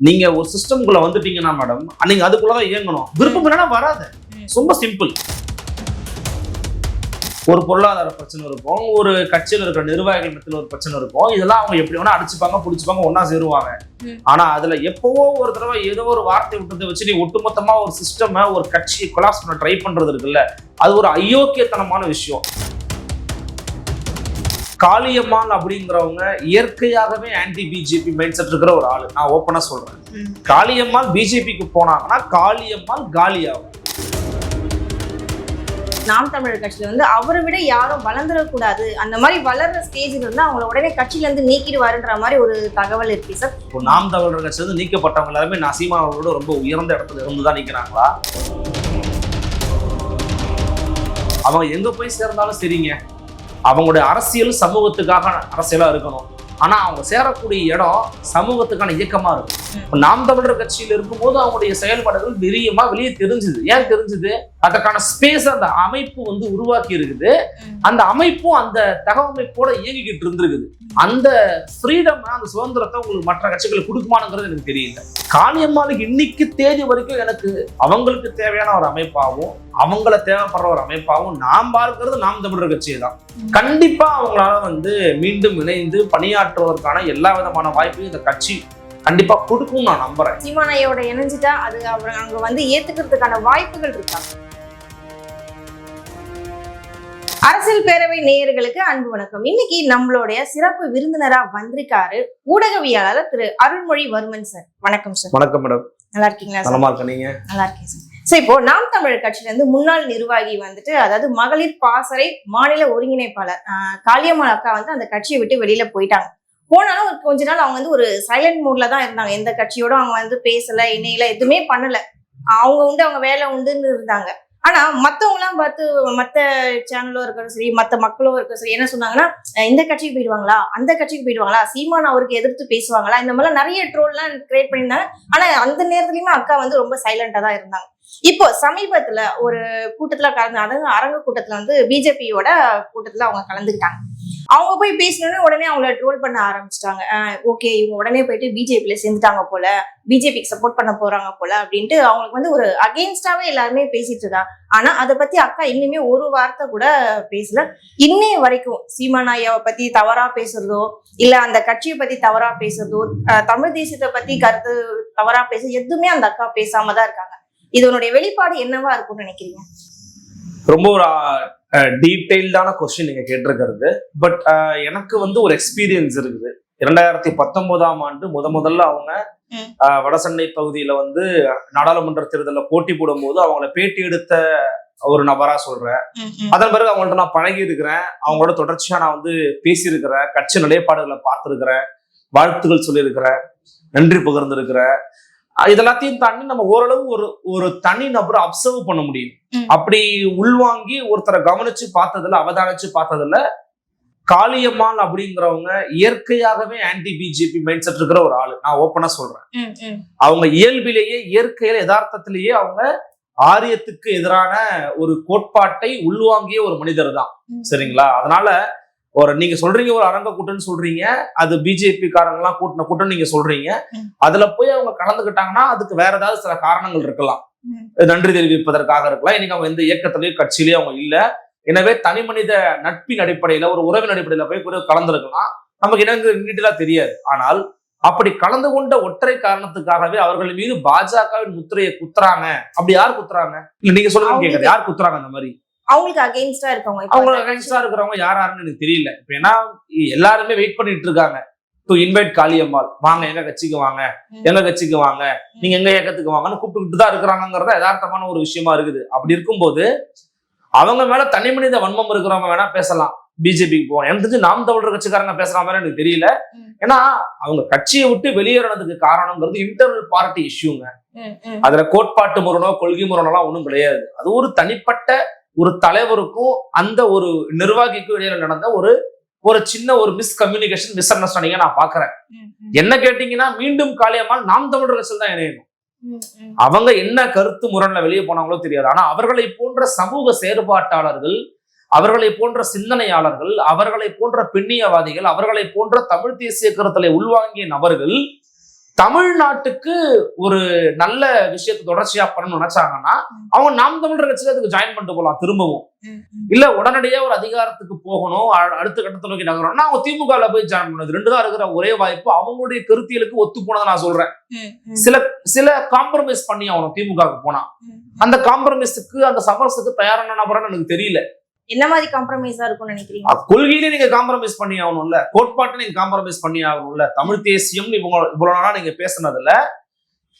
நீங்க ஒரு சிஸ்டம்குள்ள வந்துட்டீங்கன்னா மேடம் நீங்க அதுக்குள்ளதான் இயங்கணும். விருப்பம் இல்லைன்னா வராது. ரொம்ப சிம்பிள் ஒரு பொருளாதார பிரச்சனை இருக்கும் ஒரு கட்சியில் இருக்கிற நிர்வாகிகள் மத்தியில் ஒரு பிரச்சனை இருக்கும். இதெல்லாம் அவங்க எப்படி வேணா அடிச்சுப்பாங்க பிடிச்சிப்பாங்க ஒண்ணா சேருவாங்க. ஆனா அதுல எப்பவோ ஒரு தடவை ஏதோ ஒரு வார்த்தை விட்டதை வச்சு நீ ஒட்டுமொத்தமா ஒரு சிஸ்டம் ஒரு கட்சியை கொலாஸ் பண்ண ட்ரை பண்றது இருக்குல்ல அது ஒரு அயோக்கியத்தனமான விஷயம். காளியம்மாள் அப்படிங்கிறவங்க இயற்கையாகவே ஆன்டி பிஜேபி மைண்ட் செட் இருக்கிற ஒரு ஆளு. நான் ஓப்பனா சொல்றேன். காளியம்மாள் பிஜேபிக்கு போனாங்கன்னா காளியம்மாள் காலியாகும். நாம் தமிழர் கட்சியில வந்து அவரை விட யாரும் வளர்ந்துடக்கூடாது அந்த மாதிரி வளர்ற ஸ்டேஜ்ல இருந்து அவங்கள உடனே கட்சியில இருந்து நீக்கிடுவாருன்ற மாதிரி ஒரு தகவல் இருக்கு சார். இப்போ நாம் தமிழர் கட்சி வந்து நீக்கப்பட்டவங்க எல்லாருமே நசீமா அவர்களோட ரொம்ப உயர்ந்த இடத்துல இருந்து தான் நிக்கிறாங்களா? அவங்க எங்க போய் சேர்ந்தாலும் சரிங்க. அவங்களுடைய அரசியல் சமூகத்துக்காக அரசியலாக இருக்கணும். ஆனா அவங்க சேரக்கூடிய இடம் சமூகத்துக்கான இயக்கமா இருக்கும். இப்ப நாம் தமிழர் கட்சியில் இருக்கும்போது அவங்களுடைய செயல்பாடுகள் விரியமா வெளியே தெரிஞ்சுது. ஏன் தெரிஞ்சுது? அதற்கான ஸ்பேஸ் அந்த அமைப்பு வந்து உருவாக்கி இருக்குது. அந்த அமைப்பும் அந்த தகவமைப்போட இயங்கிக்கிட்டு இருந்திருக்குது. அந்த ஃப்ரீடம் அந்த சுதந்திரத்தை உங்களுக்கு மற்ற கட்சிகள் கொடுக்குமானுங்கிறது எனக்கு தெரியல. காளியம்மாளுக்கு இன்னைக்கு தேதி வரைக்கும் எனக்கு அவங்களுக்கு தேவையான ஒரு அமைப்பாகவும் அவங்கள தேவைப்படுற ஒரு அமைப்பாகவும் நாம் பார்க்கிறது நாம் தமிழர் கட்சியை தான் கண்டிப்பா அவங்களால வந்து மீண்டும் இணைந்து பணியாற்றுவதற்கான எல்லா விதமான வாய்ப்பையும் இந்த கட்சி கண்டிப்பா கொடுக்கும் நான் நம்புறேன். சீமானையோட இணைஞ்சிட்டா அது அவர் அங்க வந்து ஏத்துக்கிறதுக்கான வாய்ப்புகள் இருக்கா? அரசியல் பேரவை நேயர்களுக்கு அன்பு வணக்கம். இன்னைக்கு நம்மளுடைய சிறப்பு விருந்தினரா வந்திருக்காரு ஊடகவியலாளர் திரு அருள்மொழி வர்மன் சார். வணக்கம் சார். வணக்கம் மேடம். நல்லா இருக்கீங்களா சார்? நல்லா இருக்கேன் சார். சோ இப்போ நாம் தமிழர் கட்சியில இருந்து முன்னாள் நிர்வாகி வந்துட்டு அதாவது மகளிர் பாசறை மாநில ஒருங்கிணைப்பாளர் காளியம்மாள் அக்கா வந்து அந்த கட்சியை விட்டு வெளியில போயிட்டாங்க. போனாலும் ஒரு கொஞ்ச நாள் அவங்க வந்து ஒரு சைலண்ட் மூட்ல தான் இருந்தாங்க. எந்த கட்சியோட அவங்க வந்து பேசல இணையில எதுவுமே பண்ணல. அவங்க உண்டு அவங்க வேலை உண்டுன்னு இருந்தாங்க. ஆனா மத்தவங்க எல்லாம் பார்த்து மத்த சேனலும் இருக்கட்டும் சரி மத்த மக்களும் இருக்கட்டும் சரி என்ன சொன்னாங்கன்னா இந்த கட்சிக்கு போயிடுவாங்களா? அந்த கட்சிக்கு போயிடுவாங்களா? சீமான் அவருக்கு எதிர்த்து பேசுவாங்களா? இந்த மாதிரிலாம் நிறைய ட்ரோல்லாம் கிரியேட் பண்ணியிருந்தாங்க. ஆனா அந்த நேரத்துலயுமே அக்கா வந்து ரொம்ப சைலண்டா தான் இருந்தாங்க. இப்போ சமீபத்துல ஒரு கூட்டத்துல கலந்து அதாவது அரங்க கூட்டத்துல வந்து பிஜேபியோட கூட்டத்துல அவங்க கலந்துக்கிட்டாங்க. அவங்க போய் பேசினோடனே உடனே அவங்கள ட்ரோல் பண்ண ஆரம்பிச்சிட்டாங்க. ஓகே இவங்க உடனே போயிட்டு பிஜேபியில சேர்ந்துட்டாங்க போல பிஜேபிக்கு சப்போர்ட் பண்ண போறாங்க போல அப்படின்ட்டு அவங்களுக்கு வந்து ஒரு அகெயின்ஸ்டாவே எல்லாருமே பேசிட்டு இருக்காங்க ஆனா அதை பத்தி அக்கா இன்னுமே ஒரு வார்த்தை கூட பேசல. இன்னைய வரைக்கும் சீமானாயாவை பத்தி தவறா பேசுறதோ இல்ல அந்த கட்சியை பத்தி தவறா பேசுறதோ தமிழ் தேசியத்தை பத்தி கருத்து தவறா பேச எதுவுமே அந்த அக்கா பேசாம தான் இருக்காங்க. இதனுடைய வெளிப்பாடு என்னவா இருக்கும்னு நினைக்கிறீங்க? ரொம்ப ஒரு டீட்டெயில்டான கொஸ்டின் நீங்க கேட்டிருக்கிறது. பட் எனக்கு வந்து ஒரு எக்ஸ்பீரியன்ஸ் இருக்குது. இரண்டாயிரத்தி பத்தொன்பதாம் ஆண்டு முத முதல்ல அவங்க வடசென்னை பகுதியில வந்து நாடாளுமன்ற தேர்தலில் போட்டி போடும்போது அவங்கள பேட்டி எடுத்த ஒரு நபரா சொல்றேன். அதன் பிறகு அவங்கள்ட்ட நான் பழகி இருக்கிறேன் அவங்களோட தொடர்ச்சியா நான் வந்து பேசியிருக்கிறேன். கட்சி நிலைப்பாடுகளை பார்த்திருக்கிறேன். வாழ்த்துக்கள் சொல்லியிருக்கிறேன். நன்றி பகிர்ந்திருக்கிறேன். இதெல்லாத்தையும் தாண்டி நம்ம ஓரளவு ஒரு ஒரு தனி நபரை அப்சர்வ் பண்ண முடியும். அப்படி உள்வாங்கி ஒருத்தரை கவனிச்சு பார்த்ததுல அவதானிச்சு பார்த்ததுல காளியம்மாள் அப்படிங்கிறவங்க இயற்கையாகவே ஆன்டி பிஜேபி மைண்ட் செட் இருக்கிற ஒரு ஆளு. நான் ஓப்பனா சொல்றேன். அவங்க இயல்பிலேயே இயற்கையில யதார்த்தத்திலேயே அவங்க ஆரியத்துக்கு எதிரான ஒரு கோட்பாட்டை உள்வாங்கிய ஒரு மனிதர் தான் சரிங்களா? அதனால ஒரு நீங்க சொல்றீங்க ஒரு அரங்க கூட்டம்னு சொல்றீங்க அது பிஜேபி காரங்கெல்லாம் கூட்டின கூட்டம் நீங்க சொல்றீங்க. அதுல போய் அவங்க கலந்துக்கிட்டாங்கன்னா அதுக்கு வேற ஏதாவது சில காரணங்கள் இருக்கலாம். நன்றி தெரிவிப்பதற்காக இருக்கலாம். இன்னைக்கு அவங்க எந்த இயக்கத்திலயும் கட்சியிலயும் அவங்க இல்ல. எனவே தனி மனித நட்பின் அடிப்படையில ஒரு உறவின் அடிப்படையில போய் கூட கலந்துருக்கலாம். நமக்கு என்னங்க நீட்டலா தெரியாது. ஆனால் அப்படி கலந்து கொண்ட ஒற்றை காரணத்துக்காகவே அவர்கள் மீது பாஜகவின் முத்திரையை குத்துறாங்க. அப்படி யார் குத்துறாங்க? இல்ல நீங்க சொல்லுங்க கேக்குறது. யார் குத்துறாங்க அந்த மாதிரி? அவங்களுக்கு அகெயின்ஸ்டா இருக்கவங்க. இப்போ அவங்க அந்த அகைன்ஸ்டா இருக்கிறவங்க யார் யாருன்னு எனக்கு தெரியல. இப்ப ஏன்னா எல்லாருமே வெயிட் பண்ணிட்டு இருக்காங்க. To invite Kaliyammal. வாங்க எங்க கட்சிக்கு வாங்க. எங்க கட்சிக்கு வாங்க. நீங்க எங்க இயக்கத்துக்கு வாங்கன்னு கூப்பிட்டுக்கிட்டு தான் இருக்கிறாங்கிறத யதார்த்தமான ஒரு விஷயமா இருக்குது. அப்படி இருக்கும்போது அவங்க மேல தனி மனித வன்மம் இருக்கிறவங்க வேணா பேசலாம். பிஜேபிக்கு போவோம் எனக்கு தெரிஞ்சு நாம் தமிழர் கட்சிக்காரங்க பேசுற மாதிரி எனக்கு தெரியல. ஏன்னா அவங்க கட்சியை விட்டு வெளியேறினதுக்கு காரணங்கிறது இன்டர்னல் பார்ட்டி இஷ்யூங்க. அதுல கோட்பாட்டு முரணோ கொள்கை முரணோ எல்லாம் ஒண்ணும் கிடையாது. அது ஒரு தனிப்பட்ட ஒரு தலைவருக்கும் அந்த ஒரு நிர்வாகிக்கும் இடையில நடந்த ஒரு ஒரு சின்ன ஒரு மிஸ்கம்யூனிகேஷன் மிஸ் அண்டர்ஸ்டாண்டிங்கா நான் பாக்குறேன். என்ன கேட்டீங்கன்னா மீண்டும் காளியம்மாள் நாம் தமிழர் கட்சியில் தான் இணையணும். அவங்க என்ன கருத்து முரண்ல வெளியே போனாங்களோ தெரியாது ஆனா அவர்களை போன்ற சமூக செயற்பாட்டாளர்கள் அவர்களை போன்ற சிந்தனையாளர்கள் அவர்களை போன்ற பெண்ணியவாதிகள் அவர்களை போன்ற தமிழ் தேசிய கருத்தலை உள்வாங்கிய நபர்கள் தமிழ்நாட்டுக்கு ஒரு நல்ல விஷயத்தை தொடர்ச்சியா பண்ணணும்னு நினைச்சாங்கன்னா அவங்க நாம் தமிழர் கட்சியில அதுக்கு ஜாயின் பண்ணிட்டு போகலாம் திரும்பவும். இல்ல உடனடியா ஒரு அதிகாரத்துக்கு போகணும் அடுத்த கட்டத்தை நோக்கி நகரணும்னா அவங்க திமுக ல போய் ஜாயின் பண்ணது ரெண்டு தான் இருக்கிற ஒரே வாய்ப்பு. அவங்களுடைய கருத்தியலுக்கு ஒத்து போனதை நான் சொல்றேன். சில சில காம்ப்ரமைஸ் பண்ணி ஆகணும் திமுகவுக்கு போனா. அந்த காம்ப்ரமைஸுக்கு அந்த சமரசத்துக்கு தயாரான நபரான்னு எனக்கு தெரியல. என்ன மாதிரி காம்ப்ரமைஸா இருக்கும்னு நினைக்கிறீங்க? கொள்கையிலே நீங்க காம்ப்ரமைஸ் பண்ணி ஆகணும்ல. கோட்பாட்டை நீங்க காம்ப்ரமைஸ் பண்ணி ஆகணும்ல. தமிழ் தேசியம் இவங்க இவ்வளவு நாளா நீங்க பேசுனதுல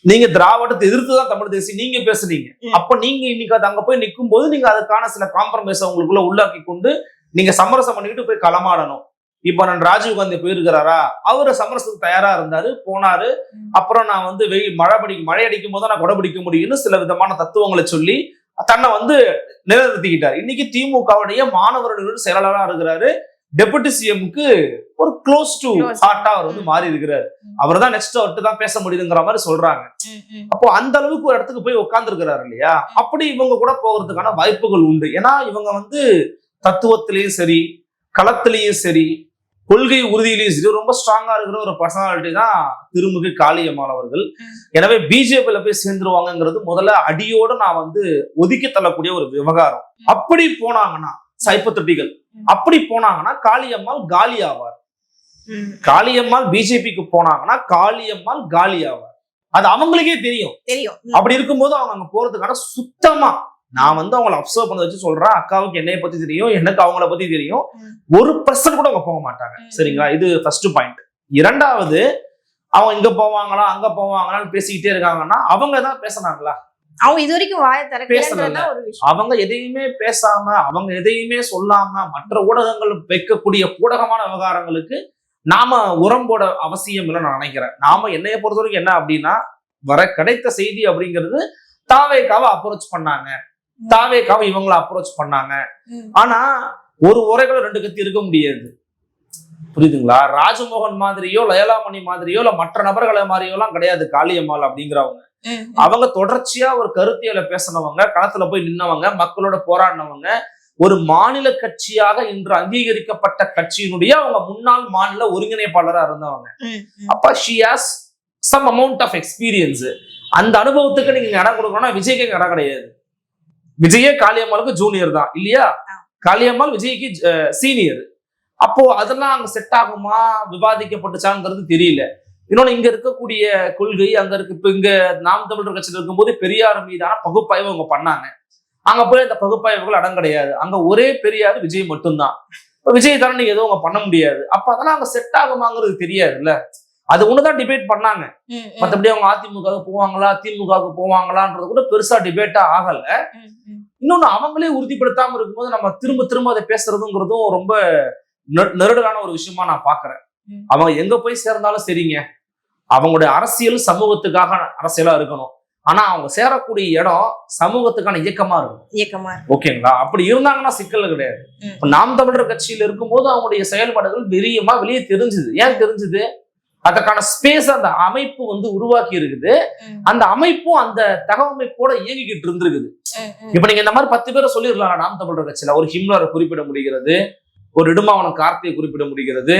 நீங்க திராவிடத்தை எதிர்த்து தான் தமிழ் தேசியம் நீங்க பேசுனீங்க. அப்ப நீங்க இன்னைக்கு அது அங்க போய் நிற்கும் போது நீங்க அதுக்கான சில காம்ப்ரமைஸ் உங்களுக்குள்ள உள்ளாக்கி கொண்டு நீங்க சமரசம் பண்ணிக்கிட்டு போய் களமாடணும். இப்ப நான் ராஜீவ் காந்தி போயிருக்கிறாரா? அவரு சமரசத்துக்கு தயாரா இருந்தாரு போனாரு. அப்புறம் நான் வந்து வெயில் மழை பிடிக்க மழை அடிக்கும் போது நான் கொடை பிடிக்க முடியும்னு சில விதமான தத்துவங்களை சொல்லி தன்னை வந்து நிலைநிறுத்திக்கிட்டார். இன்னைக்கு திமுகவுடைய மாணவர்கள் செயலாளரா இருக்கிறாரு. டெபுட்டி சிஎம்க்கு ஒரு க்ளோஸ் டு. ஹார்ட்டா அவர் வந்து மாறி இருக்கிறாரு. அவர் தான் நெக்ஸ்ட் அவர்கிட்ட தான் பேச முடியுதுங்கிற மாதிரி சொல்றாங்க. அப்போ அந்த அளவுக்கு ஒரு இடத்துக்கு போய் உட்கார்ந்து இல்லையா? அப்படி இவங்க கூட போகிறதுக்கான வாய்ப்புகள் உண்டு. ஏன்னா இவங்க வந்து தத்துவத்திலையும் சரி களத்திலையும் சரி கொள்கை உறுதியிலையும் சரி ரொம்ப ஸ்ட்ராங்கா இருக்கிற ஒரு பர்சனாலிட்டி தான் திருமுகி காளியம்மாள் அவர்கள். எனவே பிஜேபியில போய் சேர்ந்துருவாங்கங்கிறது முதல்ல அடியோட நான் வந்து ஒதுக்கி தள்ளக்கூடிய ஒரு விவகாரம். அப்படி போனாங்கன்னா சைப்பத்தொட்டிகள். அப்படி போனாங்கன்னா காளியம்மாள் காலி ஆவார் காளியம்மாள் பிஜேபிக்கு போனாங்கன்னா காளியம்மாள் காலி ஆவார் அது அவங்களுக்கே தெரியும். தெரியும். அப்படி இருக்கும்போது அவங்க அங்க போறதுக்கான சுத்தமா நான் வந்து அவங்கள அப்சர்வ் பண்ண வச்சு சொல்றேன் அக்காவுக்கு என்னைய பத்தி தெரியும் எனக்கு அவங்கள பத்தி தெரியும். ஒரு பர்சன்ட் கூட அவங்க போக மாட்டாங்க. சரிங்களா? இது ஃபர்ஸ்ட் பாயிண்ட் இரண்டாவது அவங்க இங்க போவாங்களா அங்க போவாங்களான்னு பேசிக்கிட்டே இருக்காங்கன்னா அவங்க தான் பேசுனாங்களா? அவங்க இது வரைக்கும் வாய பேசல. அவங்க எதையுமே பேசாம அவங்க எதையுமே சொல்லாம மற்ற ஊடகங்கள் வைக்கக்கூடிய ஊடகமான விவகாரங்களுக்கு நாம உரம் போட அவசியம் இல்லைன்னு நான் நினைக்கிறேன். நாம என்னைய பொறுத்த வரைக்கும் என்ன அப்படின்னா வர கிடைத்த செய்தி அப்படிங்கிறது தாவேக்காவை அப்ரோச் பண்ணாங்க. தாவேக்காவை இவங்கள அப்ரோச் பண்ணாங்க. ஆனா ஒரு உரைகளை ரெண்டு கத்தி இருக்க முடியாது. புரியுதுங்களா? ராஜமோகன் மாதிரியோ லயலாமணி மாதிரியோ இல்ல மற்ற நபர்களை மாதிரியோ எல்லாம் கிடையாது காளியம்மாள் அப்படிங்கிறவங்க. அவங்க தொடர்ச்சியா ஒரு கருத்தியலை பேசினவங்க களத்துல போய் நின்னவங்க மக்களோட போராடினவங்க ஒரு மாநில கட்சியாக இன்று அங்கீகரிக்கப்பட்ட கட்சியினுடைய அவங்க முன்னாள் மாநில ஒருங்கிணைப்பாளரா இருந்தவங்க. அப்ப she has some amount of experience அந்த அனுபவத்துக்கு நீங்க இடம் கொடுக்கணும்னா விஜய்க்கு இடம் கிடையாது. விஜயே காளியம்மாளுக்கு ஜூனியர் தான் இல்லையா? காளியம்மாள் விஜய்க்கு சீனியர் அப்போ அதெல்லாம் அங்க செட் ஆகுமா? விவாதிக்கப்பட்டுச்சாங்கிறது தெரியல. இன்னொன்னு இங்க இருக்கக்கூடிய கொள்கை அங்க இருக்கு இப்ப இங்க நாம் தமிழர் கட்சியில் இருக்கும்போது பெரியார் மீதான பகுப்பாய்வு அவங்க பண்ணாங்க. அங்க போய் அந்த பகுப்பாய்வுகள் இடம் கிடையாது. அங்க ஒரே பெரியார் விஜய் மட்டும்தான். இப்ப விஜய் தானே நீங்க எதுவும் அங்க பண்ண முடியாது. அப்ப அதெல்லாம் அங்க செட் ஆகுமாங்கிறது தெரியாதுல்ல. அது ஒண்ணுதான் டிபேட் பண்ணாங்க. மத்தபடி அவங்க அதிமுகவுக்கு போவாங்களா திமுகவுக்கு போவாங்களான்றது கூட பெருசா டிபேட்டா ஆகல. இன்னொன்னு அவங்களே உறுதிப்படுத்தாம இருக்கும்போது நம்ம திரும்ப திரும்ப அதை பேசுறதுங்கிறதும் ரொம்ப நெருடலான ஒரு விஷயமா நான் பாக்குறேன். அவங்க எங்க போய் சேர்ந்தாலும் சரிங்க. அவங்களுடைய அரசியல் சமூகத்துக்காக அரசியலா இருக்கணும். ஆனா அவங்க சேரக்கூடிய இடம் சமூகத்துக்கான இயக்கமா இருக்கும் இயக்கமா. ஓகேங்களா? அப்படி இருந்தாங்கன்னா சிக்கல் கிடையாது. நாம் தமிழர் கட்சியில இருக்கும்போது அவங்களுடைய செயல்பாடுகள் வெறியமா வெளியே தெரிஞ்சுது. ஏன் தெரிஞ்சுது? அதற்கான ஸ்பேஸ் அந்த அமைப்பு வந்து உருவாக்கி இருக்குது. அந்த அமைப்பும் அந்த தகவமைப்போட இயங்கிக்கிட்டு இருந்திருக்குது. இப்ப நீங்க இந்த மாதிரி பத்து பேரை சொல்லிடலாம். நாம் தமிழர் கட்சியில ஒரு ஹிம்லரை குறிப்பிட முடிகிறது. ஒரு இடுமாவனம் கார்த்தியை குறிப்பிட முடிகிறது.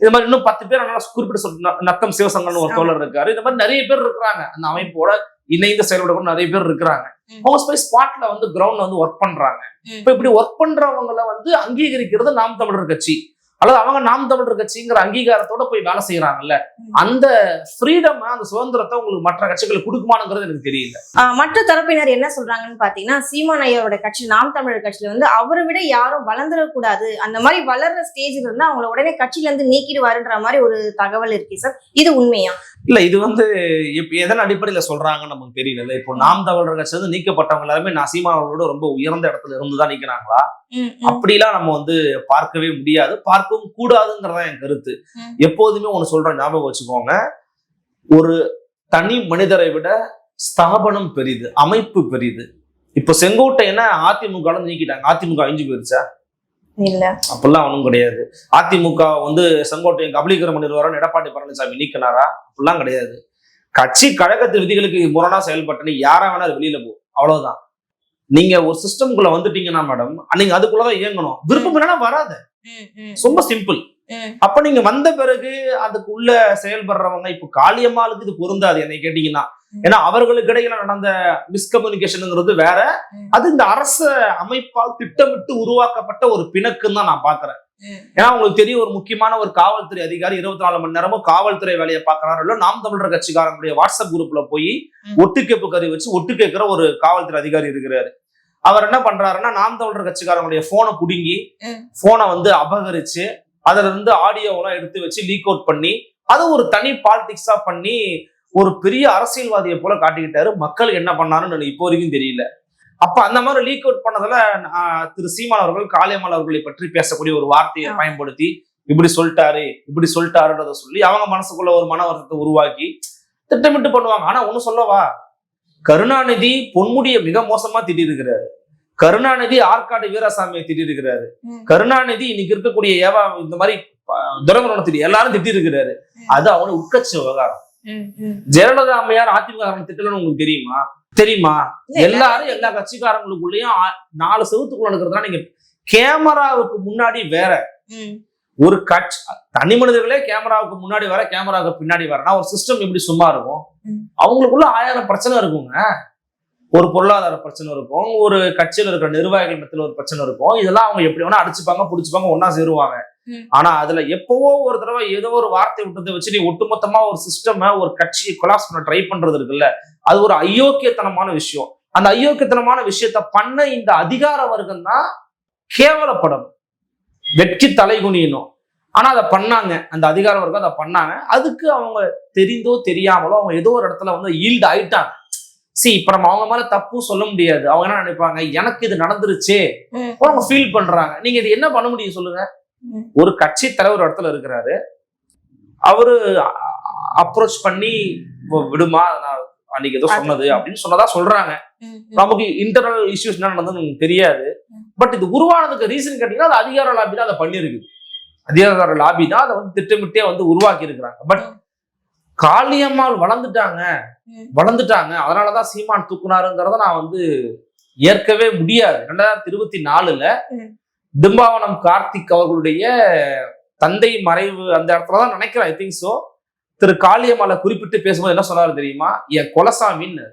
இது மாதிரி இன்னும் பத்து பேர் நல்லா குறிப்பிட சொல் நத்தம் சிவசங்கர்னு ஒரு. தோழர் இருக்காரு. இந்த மாதிரி நிறைய பேர் இருக்கிறாங்க. அந்த அமைப்போட இணைந்த செயல்பட கூட நிறைய பேர் இருக்கிறாங்க. அவங்க போய் ஸ்பாட்ல வந்து கிரவுண்ட்ல வந்து ஒர்க் பண்றாங்க. இப்ப இப்படி ஒர்க் பண்றவங்கள வந்து அங்கீகரிக்கிறது நாம் தமிழர் கட்சி. அல்லது அவங்க நாம் தமிழர் கட்சிங்கிற அங்கீகாரத்தோட போய் வேலை செய்யறாங்கல்ல. அந்த ஃப்ரீடம் அந்த சுதந்திரத்தை உங்களுக்கு மற்ற கட்சிகள் கொடுக்குமானுங்கிறது எனக்கு தெரியல. மற்ற தரப்பினர் என்ன சொல்றாங்கன்னு பாத்தீங்கன்னா சீமான் ஐயாவோட கட்சி நாம் தமிழர் கட்சியில வந்து அவரை விட யாரும் வளர்ந்துடக்கூடாது. அந்த மாதிரி வளர்ற ஸ்டேஜ்ல இருந்து அவங்கள உடனே கட்சியில இருந்து நீக்கிடுவாருன்ற மாதிரி ஒரு தகவல் இருக்கு சார். இது உண்மையா? இல்ல இது வந்து எதன் அடிப்படையில சொல்றாங்கன்னு நமக்கு தெரியல இப்போ நாம் தமிழர் கட்சி வந்து நீக்கப்பட்டவங்க எல்லாருமே நான் சீமான் அவர்களோட ரொம்ப உயர்ந்த இடத்துல இருந்து தான் நீக்கினாங்களா ம், ம், அப்படிலாம் நம்ம வந்து பார்க்கவே முடியாது. பார்க்கவும் கூடாதுங்கிறதா என் கருத்து. எப்போதுமே ஒண்ணு சொல்றேன் ஞாபகம் வச்சுக்கோங்க. ஒரு தனி மனிதரை விட ஸ்தாபனம் பெரிது அமைப்பு பெரிது. இப்போ செங்கோட்டையனை அதிமுக நீக்கிட்டாங்க. அதிமுக அழிஞ்சு போயிருச்சா? இல்ல. அப்படிலாம் ஒன்றும் கிடையாது. அதிமுக வந்து செங்கோட்டையன் கபலீகரம் நிர்வாகம் எடப்பாடி பழனிசாமி நீக்கினாரா? அப்படிலாம் கிடையாது. கட்சி கழகத்து விதிகளுக்கு முரணா செயல்பட்டு யாரா வேணாலும் வெளியில போ. அவ்வளவுதான். நீங்க ஒரு சிஸ்டம்குள்ள வந்துட்டீங்கன்னா மேடம் நீங்க அதுக்குள்ளதான் இயங்கணும். விருப்பம் இல்லைன்னா வராது. ரொம்ப சிம்பிள். அப்ப நீங்க வந்த பிறகு அதுக்குள்ள செயல்படுறவங்க இப்ப காளியம்மாளுக்கு இது பொருந்தாது என்னை கேட்டீங்கன்னா. ஏன்னா அவர்களுக்கு இடையில நடந்த மிஸ்கம்யூனிகேஷனுங்கிறது வேற. அது இந்த அரச அமைப்பால் திட்டமிட்டு உருவாக்கப்பட்ட ஒரு பிணக்குன்னு தான் நான் பாக்குறேன். ஏன்னா உங்களுக்கு தெரியும் ஒரு முக்கியமான ஒரு காவல்துறை அதிகாரி இருபத்தி நாலு மணி நேரமும் காவல்துறை வேலையை பார்க்கறாரு இல்ல நாம் தமிழர் கட்சிக்காரங்களுடைய வாட்ஸ்அப் குரூப்ல போய் ம். ஒட்டு கேட்பு கறி வச்சு ஒட்டு கேட்கிற ஒரு காவல்துறை அதிகாரி இருக்கிறாரு அவர் என்ன பண்றாருன்னா நாம் தமிழர் கட்சிக்காரங்களுடைய போனை புடுங்கி. போனை வந்து அபகரிச்சு அதுல இருந்து ஆடியோவெல்லாம் எடுத்து வச்சு லீக் அவுட் பண்ணி அது ஒரு தனி பாலிடிக்ஸா பண்ணி ஒரு பெரிய அரசியல்வாதியை போல காட்டிக்கிட்டாரு. மக்கள் என்ன பண்ணாருன்னு எனக்கு இப்போ வரைக்கும் தெரியல. அப்ப அந்த மாதிரி லீக் அவுட் பண்ணதுல திரு சீமான் அவர்கள் காளியம்மாள் அவர்களை பற்றி பேசக்கூடிய ஒரு வார்த்தையை. பயன்படுத்தி இப்படி சொல்லிட்டாரு இப்படி சொல்லிட்டாருன்றத சொல்லி அவங்க மனசுக்குள்ள ஒரு மன வருத்தத்தை உருவாக்கி திட்டமிட்டு பண்ணுவாங்க. ஆனா ஒண்ணு சொல்லவா? கருணாநிதி பொன்முடியை மிக மோசமா திட்டிருக்கிறாரு. கருணாநிதி ஆற்காடு வீராசாமியை திட்டிருக்கிறாரு. கருணாநிதி இன்னைக்கு இருக்கக்கூடிய ஏவா இந்த மாதிரி துரமரண திட்டி எல்லாரும் திட்டிருக்கிறாரு. அது அவனை உட்கட்சி விவகாரம். ஜெயலலிதா அம்மையார் அதிமுக திட்டலன்னு உங்களுக்கு தெரியுமா? தெரியுமா? எல்லாரும் எல்லா கட்சிக்காரங்களுக்குள்ளயும் நாலு செவத்துக்குள்ள இருக்கிறதுனா நீங்க கேமராவுக்கு முன்னாடி வேற. ஒரு கட்சி தனி மனிதர்களே கேமராவுக்கு முன்னாடி வர கேமராவுக்கு பின்னாடி வரனா ஒரு சிஸ்டம் எப்படி சும்மா இருக்கும். அவங்களுக்குள்ள ஆயிரம் பிரச்சனை இருக்குங்க. ஒரு பொருளாதார பிரச்சனை இருக்கும். ஒரு கட்சியில இருக்கிற நிர்வாகிகள் மத்தியில ஒரு பிரச்சனை இருக்கும். இதெல்லாம் அவங்க எப்படி வேணா அடிச்சுப்பாங்க புடிச்சுப்பாங்க ஒன்னா சேருவாங்க. ஆனா அதுல எப்பவோ ஒரு தடவை ஏதோ ஒரு வார்த்தை விட்டதை வச்சு நீ ஒட்டுமொத்தமா ஒரு சிஸ்டம் ஒரு கட்சியை கொலாஸ் பண்ண ட்ரை பண்றது இருக்குல்ல அது ஒரு அயோக்கியத்தனமான விஷயம். அந்த அயோக்கியத்தனமான விஷயத்த பண்ண இந்த அதிகார வர்க்கம் தான் கேவலப்படும் வெட்கி தலைகுனியணும் ஆனா அதை பண்ணாங்க. அந்த அதிகார வர்க்கம் அதை பண்ணாங்க. அதுக்கு அவங்க தெரிந்தோ தெரியாமலோ அவங்க ஏதோ ஒரு இடத்துல வந்து ஈல்டு ஆயிட்டாங்க. சி இப்ப நம்ம அவங்க மேல தப்பும் சொல்ல முடியாது. அவங்க என்ன நினைப்பாங்க? எனக்கு இது நடந்துருச்சே. அவங்க ஃபீல் பண்றாங்க. நீங்க இது என்ன பண்ண முடியும் சொல்லுங்க. ஒரு கட்சி தலைவர் இடத்துல இருக்கிறாரு அவரு அப்ரோச் பண்ணி "வி- விடுமா நான் அன்னைக்கு ஏதோ சொன்னது அப்படின்னு சொன்னதா சொல்றாங்க. நமக்கு இன்டர்னல் இஷ்யூஸ் என்ன நடந்ததுன்னு தெரியாது. பட் இது உருவானதுக்கு ரீசன் கேட்டீங்கன்னா அது அதிகார லாபி தான் அதை பண்ணியிருக்கு அதிகார லாபி தான் அதை வந்து திட்டமிட்டே வந்து உருவாக்கி இருக்கிறாங்க பட். காளியம்மாள் வளர்ந்துட்டாங்க. வளர்ந்துட்டாங்க அதனாலதான் சீமான் தூக்குனாருங்கிறத நான் வந்து ஏற்கவே முடியாது ரெண்டாயிரத்தி இருபத்தி நாலுல. திம்பாவனம் கார்த்திக் அவர்களுடைய தந்தை மறைவு அந்த இடத்துல தான் நினைக்கிறேன் ஐ திங்க் சோ திரு காளியம்மாளை குறிப்பிட்டு பேசும்போது என்ன சொன்னாரு தெரியுமா? என் குலசாமின்னு.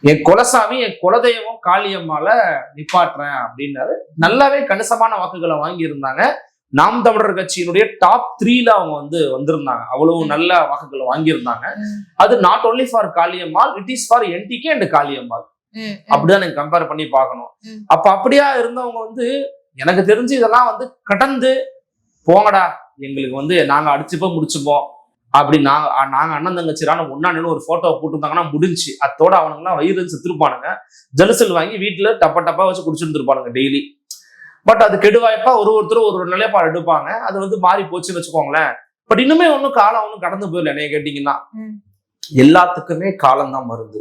என் குலசாமி என் குலதெய்வம் காளியம்மால நிப்பாட்டுறேன் அப்படின்னாரு. நல்லாவே கணிசமான வாக்குகளை வாங்கி இருந்தாங்க நாம் தமிழர் கட்சியினுடைய டாப் த்ரீல அவங்க வந்து வந்திருந்தாங்க. அவ்வளவு நல்ல வாக்குகளை வாங்கியிருந்தாங்க. அது not only for Kaliyammal it is for NTK and Kaliyammal. அப்படிதான் நீங்க கம்பேர் பண்ணி பார்க்கணும். அப்ப அப்படியா இருந்தவங்க வந்து எனக்கு தெரிஞ்சு இதெல்லாம் வந்து கடந்து போங்கடா எங்களுக்கு வந்து நாங்க அடிச்சுப்போம் முடிச்சுப்போம். அப்படி நாங்க நாங்க அண்ணன் தங்கச்சிரான ஒன்னா நின்று ஒரு போட்டோ போட்டுருந்தாங்கன்னா முடிஞ்சு. அத்தோட அவனுங்கலாம் வயிறு செத்துருப்பானுங்க. ஜலுசல் வாங்கி வீட்டுல டப்பா டப்பா வச்சு குடிச்சிட்டு இருப்பானுங்க டெய்லி பட் அது கெடுவாய்ப்பா ஒரு ஒருத்தர் ஒரு ஒரு நிலைப்பாடு எடுப்பாங்க. அது வந்து மாறி போச்சுன்னு வச்சுக்கோங்களேன். பட் இன்னுமே ஒன்றும் காலம் ஒன்றும் கடந்து போயிடல என்னைய கேட்டீங்கன்னா. எல்லாத்துக்குமே காலம்தான் மருந்து.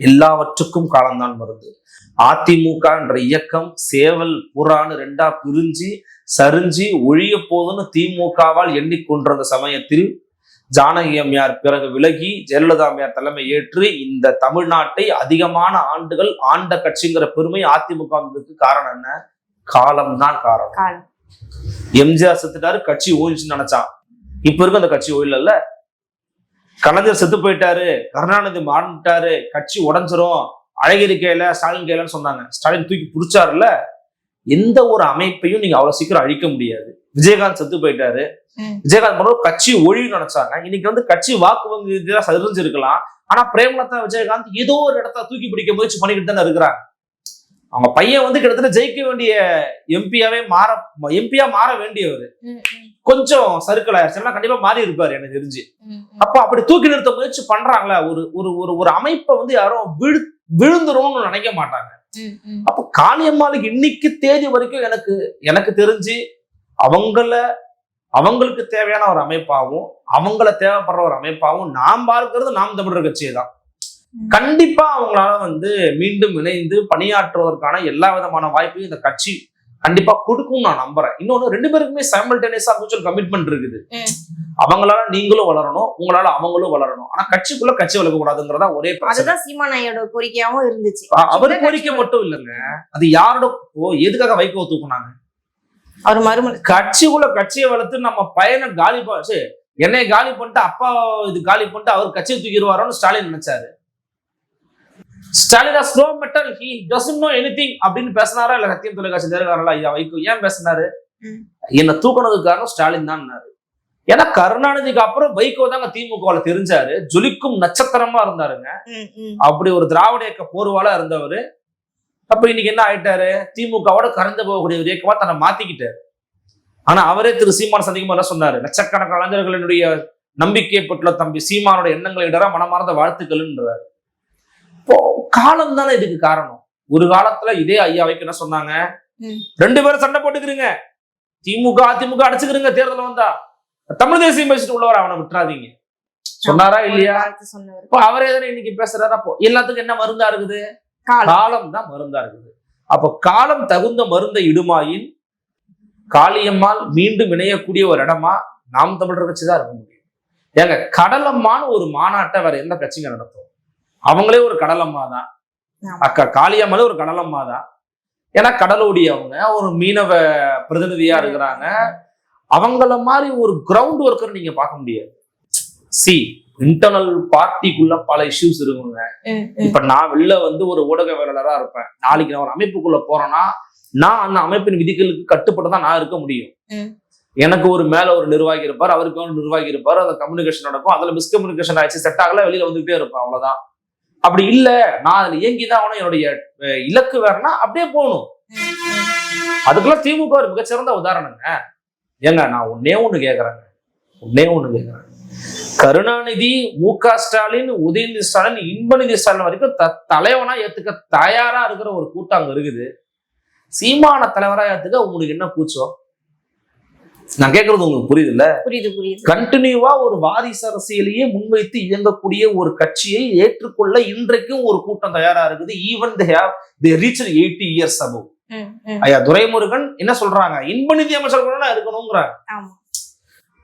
எல்லாவற்றுக்கும் காலம்தான் மருந்து அதிமுக என்ற இயக்கம் சேவல் புறான்னு ரெண்டா பிரிஞ்சு சரிஞ்சு ஒழிய போதுன்னு திமுகவால் எண்ணிக்கொண்டிருந்த சமயத்தில் ஜானகி அம்மையார் பிறகு விலகி ஜெயலலிதா அம்மையார் தலைமை ஏற்று இந்த தமிழ்நாட்டை அதிகமான ஆண்டுகள் ஆண்ட கட்சிங்கிற பெருமை அதிமுக காரணம் என்ன? காலம்தான் காரணம். எம்ஜிஆர் செத்துட்டாரு கட்சி ஓய்ச்சுன்னு நினைச்சான். இப்ப இருக்க அந்த கட்சி ஓயில்ல கலைஞர் செத்து போயிட்டாரு கருணாநிதி மாறிட்டாரு கட்சி உடஞ்சிரும் அழகிரி கையில ஸ்டாலின் கையிலன்னு சொன்னாங்க. ஸ்டாலின் தூக்கி புடிச்சாருல எந்த ஒரு அமைப்பையும் நீங்க அவ்வளவு சீக்கிரம் அழிக்க முடியாது. விஜயகாந்த் செத்து போயிட்டாரு. விஜயகாந்த் மட்டும் கட்சி ஒழின்னு நினைச்சாங்க. இன்னைக்கு வந்து கட்சி வாக்கு வங்கி சரிஞ்சிருக்கலாம் ஆனா பிரேமலதா விஜயகாந்த் ஏதோ ஒரு இடத்த தூக்கி பிடிக்க முயற்சி பண்ணிக்கிட்டு தானே இருக்கிறாங்க. அவங்க பையன் வந்து கிட்டத்தட்ட ஜெயிக்க வேண்டிய எம்பியாவே மாற எம்பியா மாற வேண்டியவர். கொஞ்சம் சர்க்கிள் ஆயிடுச்சுன்னா கண்டிப்பா மாறி இருப்பாரு எனக்கு தெரிஞ்சு. அப்ப அப்படி தூக்கி நிறுத்த முயற்சி பண்றாங்களா ஒரு ஒரு ஒரு ஒரு அமைப்பை வந்து யாரும் விழு விழுந்துரும்னு நினைக்க மாட்டாங்க. அப்ப காளியம்மாளுக்கு இன்னைக்கு தேதி வரைக்கும் எனக்கு எனக்கு தெரிஞ்சு அவங்கள அவங்களுக்கு தேவையான ஒரு அமைப்பாகவும் அவங்கள தேவைப்படுற ஒரு அமைப்பாகவும் நாம் பார்க்கிறது நாம் தமிழர் கட்சியை தான். கண்டிப்பா அவங்களால வந்து மீண்டும் இணைந்து பணியாற்றுவதற்கான எல்லா விதமான வாய்ப்பையும் இந்த கட்சி கண்டிப்பா கொடுக்கும் நான் நம்புறேன். இன்னொன்னு ரெண்டு பேருக்குமே சைமல்டேனியஸா மியூச்சுவல் கமிட்மெண்ட் இருக்குது. அவங்களால நீங்களும் வளரணும் உங்களால அவங்களும் வளரணும். ஆனா கட்சிக்குள்ள கட்சி வளர்க்க கூடாதுங்கிறதா ஒரே பிரச்சனை. அதுதான் சீமானையோட கோரிக்கையாவும் இருந்துச்சு. அவர் கோரிக்கை மட்டும் இல்லைங்க. அது யாரோட எதுக்காக வைகோ தூக்குனாங்க? அவர் மறுமலர் கட்சிக்குள்ள கட்சியை வளர்த்து நம்ம பையனை காலி என்னை காலி பண்ணிட்டு அப்பா இது காலி பண்ணிட்டு அவர் கட்சியை தூக்கிடுவாரோன்னு ஸ்டாலின் நினைச்சாரு. Stalin slow metal he doesn't know anything அப்படின்னு பேசினாரா? இல்ல சத்தியம் தொலைக்காட்சி நேர்காணல ஐயா வைகோ ஏன் பேசினாரு. என்ன தூக்குனதுக்கு காரணம் ஸ்டாலின் தான் ஏன்னா கருணாநிதிக்கு அப்புறம் வைகோ தாங்க திமுகவில் தெரிஞ்சாரு. ஜொலிக்கும் நட்சத்திரமா இருந்தாருங்க. அப்படி ஒரு திராவிட இயக்க போர்வாளா இருந்தவர். அப்ப இன்னைக்கு என்ன ஆயிட்டாரு? திமுகவோட கறந்து போகக்கூடிய ஒரு இயக்கமா தன்னை மாத்திக்கிட்டாரு. ஆனா அவரே திரு சீமான் சந்திக்கும் போது என்ன சொன்னாரு? லட்சக்கணக்கான இளைஞர்களினுடைய நம்பிக்கை பெற்றுள்ள தம்பி சீமானோட எண்ணங்களை இடர மனமார்ந்த வாழ்த்துக்கள்ன்றாரு. இப்போ காலம் தானே இதுக்கு காரணம். ஒரு காலத்துல இதே ஐயாவைக்கு என்ன சொன்னாங்க. ரெண்டு பேரும் சண்டை போட்டுக்கிறீங்க திமுக அதிமுக அடிச்சுக்கிறீங்க தேர்தல் வந்தா. தமிழ் தேசியம் பேசிட்டு உள்ளவர் அவனை விட்டுறாதீங்க. சொன்னாரா இல்லையா? இப்போ அவரே தானே இன்னைக்கு பேசுறாரு. அப்போ எல்லாத்துக்கும் என்ன மருந்தா இருக்குது? காலம். காலம் தான் மருந்தா இருக்குது. அப்போ காலம் தகுந்த மருந்தை இடுமாயின் காளியம்மாள் மீண்டும் இணையக்கூடிய ஒரு இடமா நாம் தமிழர் கட்சி தான் இருக்க முடியும். ஏங்க கடலம்மான்னு ஒரு மாநாட்டை வேற எந்த கட்சிங்க நடத்தும்? அவங்களே ஒரு கடலம்மா தான். அக்கா காளியம்மாளே ஒரு கடலம்மா தான் ஏன்னா கடலோடி அவங்க ஒரு மீனவ பிரதிநிதியா இருக்கிறாங்க. அவங்கள மாதிரி ஒரு கிரவுண்ட் ஒர்க்கர் நீங்க பார்க்க முடியாது. சி இன்டர்னல் பார்ட்டிக்குள்ள பல இஷ்யூஸ் இருக்குங்க. இப்ப நான் வெளில வந்து ஒரு ஊடகவியலாளரா இருப்பேன். நாளைக்கு நான் ஒரு அமைப்புக்குள்ள போறேன்னா நான் அந்த அமைப்பின் விதிகளுக்கு கட்டுப்பட்டு தான் நான் இருக்க முடியும். எனக்கு ஒரு மேல ஒரு நிர்வாகி இருப்பார் அவருக்கு ஒரு நிர்வாகி இருப்பார் அந்த கம்யூனிகேஷன் நடக்கும். அதுல மிஸ்கம்யூனிகேஷன் ஆயிடுச்சு செட் ஆகல வெளியில வந்துகிட்டே இருப்பேன் அவ்வளவுதான். அப்படி இல்ல நான் அதுல இயங்கிதான் ஆகணும். என்னுடைய இலக்கு வேறனா அப்படியே போகணும். அதுக்கெல்லாம் திமுக ஒரு மிகச்சிறந்த உதாரணங்க. ஏங்க நான் ஒன்னே ஒண்ணு கேக்குறேங்க. ஒன்னே ஒண்ணு கேக்குறேன். கருணாநிதி மு க ஸ்டாலின் உதயநிதி ஸ்டாலின் இன்பநிதி ஸ்டாலின் வரைக்கும் த தலைவனா ஏத்துக்க தயாரா இருக்கிற ஒரு கூட்டம் அங்க இருக்குது. சீமான தலைவரா ஏத்துக்க உங்களுக்கு என்ன கூச்சம்? நான் கேக்குறது உங்களுக்கு புரியுது இல்ல புரியுது புரியுது. கண்டினியூவா ஒரு வாரிசு அரசியலையே முன்வைத்து இயங்கக்கூடிய ஒரு கட்சியை ஏற்றுக்கொள்ள இன்றைக்கும் ஒரு கூட்டம் தயாரா இருக்குது. Even they have they reach eighty years above. ஐயா துரைமுருகன் என்ன சொல்றாங்க? இன்பநிதி அமைச்சர்களா இருக்கணுங்கிறாங்க ஆமா.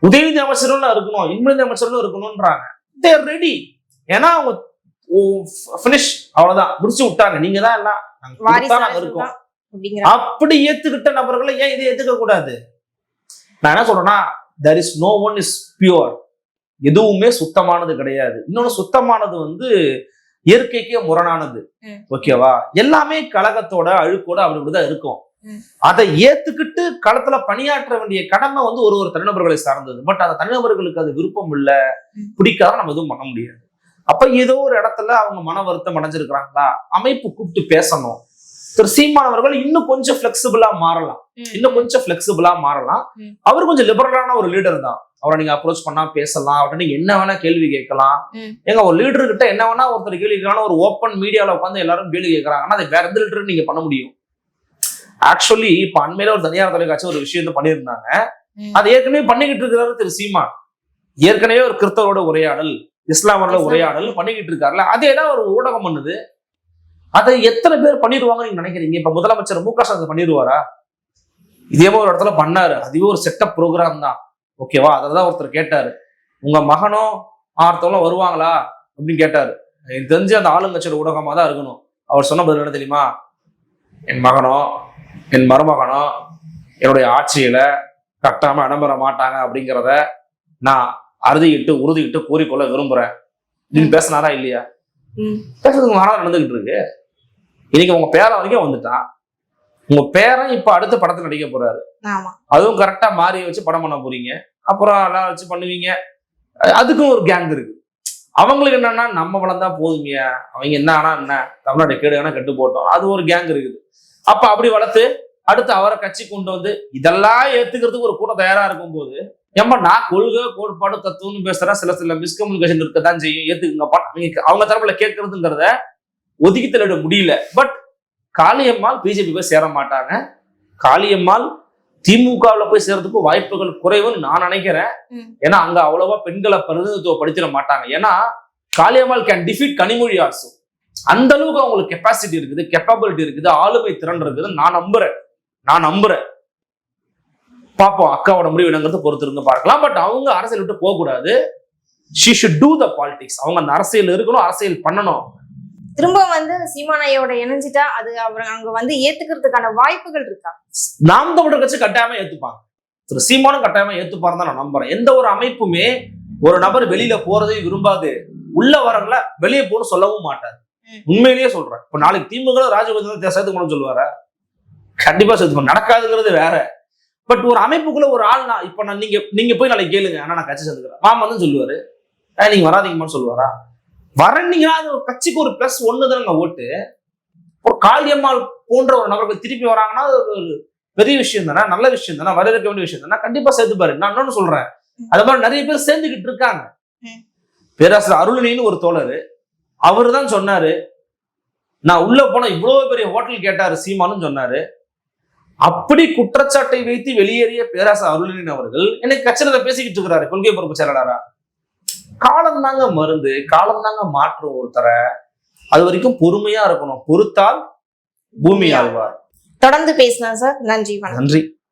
உதயநிதி அமைச்சர்களும் இருக்கணும் இன்பநிதி அமைச்சர்களும் இருக்கணும்ன்றாங்க. தேர் ரெடி ஏன்னா அவங்க ஃபினிஷ் அவ்வளவுதான். முடிச்சு விட்டாங்க. நீங்க தான் எல்லாம் நாங்க இருக்கோம். அப்படி ஏத்துக்கிட்ட நபர்களை ஏன் இதை ஏத்துக்க கூடாது? நான் என்ன சொல்றேன்னா there is no one is pure எதுவுமே சுத்தமானது கிடையாது. இன்னொன்னு சுத்தமானது வந்து இயற்கைக்கே முரணானது. ஓகேவா எல்லாமே கழகத்தோட அழுக்கோட அப்படி இப்படிதான் இருக்கும். அதை ஏத்துக்கிட்டு களத்துல பணியாற்ற வேண்டிய கடமை வந்து ஒரு ஒரு தனிநபர்களை சார்ந்தது. பட் அந்த தனிநபர்களுக்கு அது விருப்பம் இல்ல. பிடிக்காத நம்ம எதுவும் பண்ண முடியாது. அப்ப ஏதோ ஒரு இடத்துல அவங்க மன வருத்தம் அடைஞ்சிருக்கிறாங்களா? அமைப்பு கூப்பிட்டு பேசணும். திரு சீமான் அவர்கள் இன்னும் கொஞ்சம் பிளெக்சிபிளா மாறலாம். இன்னும் கொஞ்சம் பிளெக்சிபிளா மாறலாம். அவர் கொஞ்சம் லிபரலான ஒரு லீடர் தான். அவரை நீங்க அப்ரோச் பண்ணா பேசலாம். அவர்கிட்ட நீங்க என்ன வேணா கேள்வி கேட்கலாம். ம். ஏங்க ஒரு லீடர் கிட்ட என்ன வேணா ஒருத்தர் கேள்வி கேட்கலாம் ஒரு ஓப்பன் மீடியால உட்காந்து எல்லாரும் கேள்வி கேட்கறாங்கன்னா அதை வேற எந்த லீடர் நீங்க பண்ண முடியும். ஆக்சுவலி இப்ப அண்மையில ஒரு தனியார் தொலைக்காட்சி ஒரு விஷயத்த பண்ணியிருந்தாங்க. அது ஏற்கனவே பண்ணிக்கிட்டு இருக்கிறாரு திரு சீமான். ஏற்கனவே ஒரு கிறிஸ்தவரோட உரையாடல் இஸ்லாமரோட இஸ்லாம். உரையாடல் பண்ணிக்கிட்டு இருக்காருல்ல. அதே தான் ஒரு ஊடகம் பண்ணுது. அதை எத்தனை பேர் பண்ணிடுவாங்கன்னு நீங்க நினைக்கிறீங்க? இப்ப முதலமைச்சர் மு க ஸ்டாலின் பண்ணிடுவாரா? இதே ஒரு இடத்துல பண்ணாரு. அதுவே ஒரு செட்டப் ப்ரோக்ராம் தான். ஓகேவா தான் ஒருத்தர் கேட்டாரு. உங்க மகனும் ஆர்த்தவங்களும் வருவாங்களா? அப்படின்னு கேட்டாரு. எனக்கு தெரிஞ்சு அந்த ஆளுங்கட்சியோட ஊடகமா தான் இருக்கணும். அவர் சொன்ன பதில் என்ன தெரியுமா? என் மகனோ என் மருமகனோ என்னுடைய ஆட்சியில கட்டாம இடம்பெற மாட்டாங்க அப்படிங்கிறத நான் அறுதியிட்டு உறுதியிட்டு கூறிக்கொள்ள விரும்புறேன். அப்படின்னு பேசினாரா இல்லையா? ம். பேசுறதுக்கு மாநாடு நடந்துகிட்டு இருக்கு. இன்னைக்கு உங்க பேரன் வரைக்கும் வந்துட்டான் உங்க பேரன் இப்ப அடுத்த படத்துல நடிக்க போறாரு. அதுவும் கரெக்டா மாறி வச்சு படம் பண்ண போறீங்க. அப்புறம் எல்லாம் வச்சு பண்ணுவீங்க. அதுக்கும் ஒரு கேங் இருக்கு. அவங்களுக்கு என்னன்னா நம்ம வளர்ந்தா போதுமையா? அவங்க என்ன ஆனா என்ன? தமிழ்நாடு கேடு வேணா கெட்டு போட்டோம். அது ஒரு கேங் இருக்குது. அப்ப அப்படி வளர்த்து அடுத்து அவரை கட்சி கொண்டு வந்து இதெல்லாம் ஏத்துக்கிறதுக்கு ஒரு கூட்டம் தயாரா இருக்கும்போது ஏம்மா நான் கொள்கை கோட்பாடு தத்துவம்னு பேசுறேன். சில சில மிஸ்கம்யூனிகேஷன் இருக்கதான் செய்யும். ஏத்துக்குங்கப்பா. அவங்க தரப்புல கேட்கறதுங்கிறத ஒதுக்கி தள்ளிட முடியல. பட் காளியம்மாள் பிஜேபி போய் சேர மாட்டாங்க. காளியம்மாள் திமுகவில் போய் சேர்றதுக்கு வாய்ப்புகள் குறைவுன்னு நான் நினைக்கிறேன். ஏன்னா அங்க அவ்வளவா பெண்களை பிரதிநிதித்துவப்படுத்திட மாட்டாங்க. ஏன்னா Kaliammal can defeat Kanimozhi also அந்த அளவுக்கு அவங்களுக்கு கெப்பாசிட்டி இருக்குது கெப்பபிலிட்டி இருக்குது ஆளுமை திறன் இருக்குது நான் நம்புறேன். நான் நம்புறேன். பார்ப்போம் அக்காவோட முடிவு என்னங்கிறது பொறுத்து இருந்து பார்க்கலாம். பட் அவங்க அரசியல் விட்டு போகக்கூடாது. She should do the politics அவங்க அந்த அரசியல் இருக்கணும் அரசியல் பண்ணணும். திரும்ப வந்து சீமானையோட இணைஞ்சிட்டா அது அவர் அங்க வந்து ஏத்துக்கிறதுக்கான வாய்ப்புகள் இருக்கா? நாம் தமிழர் கட்சி கட்டாயமா ஏத்துப்பாங்க. திரு சீமானும் கட்டாயமா ஏத்துப்பாருன்னு தான் நான் நம்புறேன். எந்த ஒரு அமைப்புமே ஒரு நபர் வெளியில போறதை விரும்பாது. உள்ள வரவங்கள வெளியே போன்னு சொல்லவும் மாட்டார். உண்மையிலேயே சொல்றேன். இப்ப நாளைக்கு திமுக ராஜகோவிந்த் சேர்த்துக்கணும்னு சொல்லுவாரா. கண்டிப்பா சேர்த்துக்கணும் நடக்காதுங்கிறது வேற. பட் ஒரு அமைப்புக்குள்ள ஒரு ஆள் நான் இப்ப நான் நீங்க நீங்க போய் நாளைக்கு கேளுங்க. ஆனா நான் கட்சி சேர்ந்துக்கிறேன். மாமா தான் சொல்லுவாரு. "ஏய், நீங்க வராதீங்கம்மான்னு சொல்லுவாரா? வரீங்கன்னா அது ஒரு கட்சிக்கு ஒரு பிளஸ் ஒண்ணு தானங்க ஓட்டு. ஒரு காளியம்மாள் போன்ற ஒரு நபர்கள் திருப்பி வராங்கன்னா அது ஒரு பெரிய விஷயம் தானே நல்ல விஷயம் தானே வரவேற்க வேண்டிய விஷயம் தானே கண்டிப்பா சேர்த்துப்பாரு நான் இன்னொன்னு சொல்றேன். அது மாதிரி நிறைய பேர் சேர்ந்துகிட்டு இருக்காங்க. பேராசிரியர் அருளினின்னு ஒரு தோழர் அவரு தான் சொன்னாரு நான் உள்ள போன இவ்வளவு பெரிய ஹோட்டல் கேட்டாரு சீமானும் சொன்னாரு. அப்படி குற்றச்சாட்டை வைத்து வெளியேறிய பேராசிரியர் அருளினின் அவர்கள் எனக்கு கச்சனத்தை பேசிக்கிட்டு இருக்கிறாரு கொள்கை பொறுப்பு செயலாளரா. காலம் தாங்க மருந்து காலம் தாங்க மாற்றும் ஒருத்தரை அது வரைக்கும் பொறுமையா இருக்கணும். பொறுத்தால் பூமி ஆழ்வார். தொடர்ந்து பேசலாம் சார். நன்றி நன்றி.